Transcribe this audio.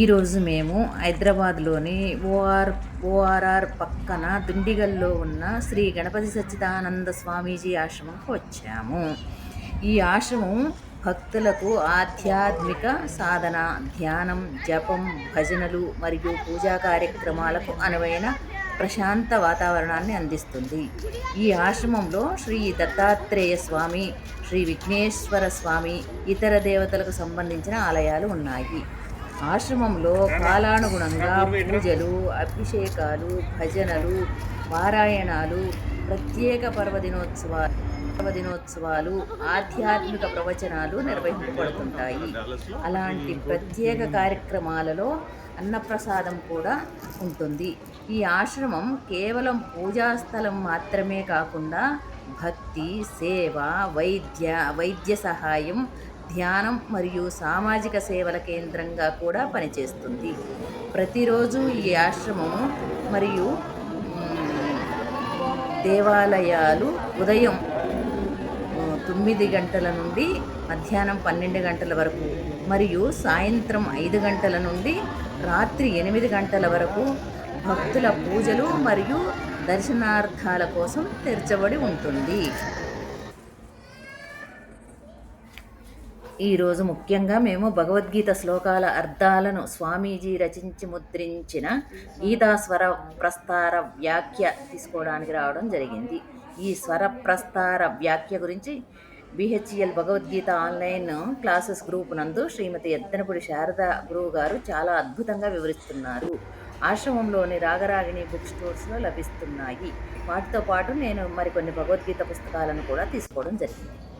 ఈరోజు మేము హైదరాబాద్లోని ఓఆర్ ఓఆర్ఆర్ పక్కన దుండిగల్లో ఉన్న శ్రీ గణపతి సచ్చిదానంద స్వామీజీ ఆశ్రమంకి వచ్చాము. ఈ ఆశ్రమం భక్తులకు ఆధ్యాత్మిక సాధన ధ్యానం జపం భజనలు మరియు పూజా కార్యక్రమాలకు అనువైన ప్రశాంత వాతావరణాన్ని అందిస్తుంది. ఈ ఆశ్రమంలో శ్రీ దత్తాత్రేయ స్వామి శ్రీ విఘ్నేశ్వర స్వామి ఇతర దేవతలకు సంబంధించిన ఆలయాలు ఉన్నాయి. ఆశ్రమంలో కాలానుగుణంగా పూజలు అభిషేకాలు భజనలు పారాయణాలు ప్రత్యేక పర్వదినోత్సవాలు పర్వదినోత్సవాలు ఆధ్యాత్మిక ప్రవచనాలు నిర్వహింపబడుతుంటాయి. అలాంటి ప్రత్యేక కార్యక్రమాలలో అన్నప్రసాదం కూడా ఉంటుంది. ఈ ఆశ్రమం కేవలం పూజా స్థలం మాత్రమే కాకుండా భక్తి సేవ వైద్య వైద్య సహాయం ధ్యానం మరియు సామాజిక సేవల కేంద్రంగా కూడా పనిచేస్తుంది. ప్రతిరోజు ఈ ఆశ్రమము మరియు దేవాలయాలు ఉదయం తొమ్మిది గంటల నుండి మధ్యాహ్నం పన్నెండు గంటల వరకు మరియు సాయంత్రం ఐదు గంటల నుండి రాత్రి ఎనిమిది గంటల వరకు భక్తుల పూజలు మరియు దర్శనార్థాల కోసం తెరచబడి ఉంటుంది. ఈరోజు ముఖ్యంగా మేము భగవద్గీత శ్లోకాల అర్థాలను స్వామీజీ రచించి ముద్రించిన గీతాస్వర ప్రస్తార వ్యాఖ్య తీసుకోవడానికి రావడం జరిగింది. ఈ స్వర ప్రస్తార వ్యాఖ్య గురించి BHL Bhagavadgita online classes group నందు శ్రీమతి ఎద్దనపూడి శారద గురువు గారు చాలా అద్భుతంగా వివరిస్తున్నారు. ఆశ్రమంలోని రాగరాగిణి బుక్ స్టోర్స్లో లభిస్తున్నాయి. వాటితో పాటు నేను మరికొన్ని భగవద్గీత పుస్తకాలను కూడా తీసుకోవడం జరిగింది.